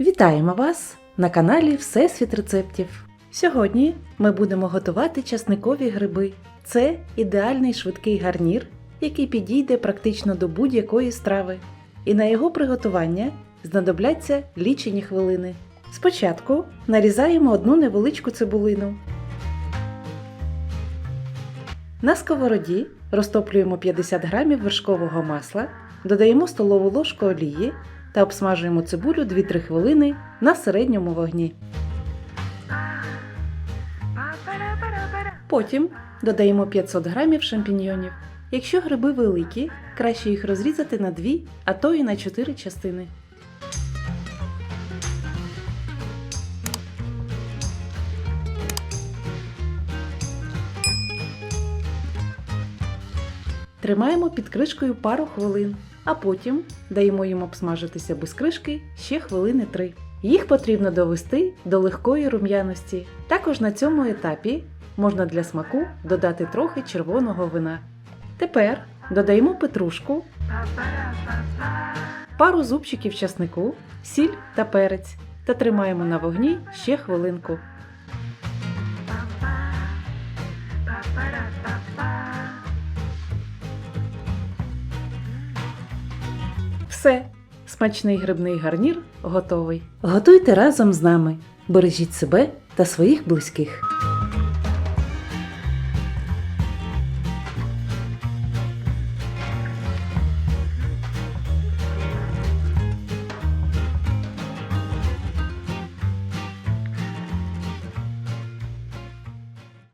Вітаємо вас на каналі Всесвіт рецептів. Сьогодні ми будемо готувати часникові гриби. Це ідеальний швидкий гарнір, який підійде практично до будь-якої страви. І на його приготування знадобляться лічені хвилини. Спочатку нарізаємо одну невеличку цибулину. На сковороді розтоплюємо 50 г вершкового масла, додаємо столову ложку олії та обсмажуємо цибулю 2-3 хвилини на середньому вогні. Потім додаємо 500 г шампіньйонів. Якщо гриби великі, краще їх розрізати на 2, а то і на 4 частини. Тримаємо під кришкою пару хвилин, а потім даємо їм обсмажитися без кришки ще хвилини 3. Їх потрібно довести до легкої рум'яності. Також на цьому етапі можна для смаку додати трохи червоного вина. Тепер додаємо петрушку, пару зубчиків часнику, сіль та перець та тримаємо на вогні ще хвилинку. Все, смачний грибний гарнір готовий. Готуйте разом з нами. Бережіть себе та своїх близьких.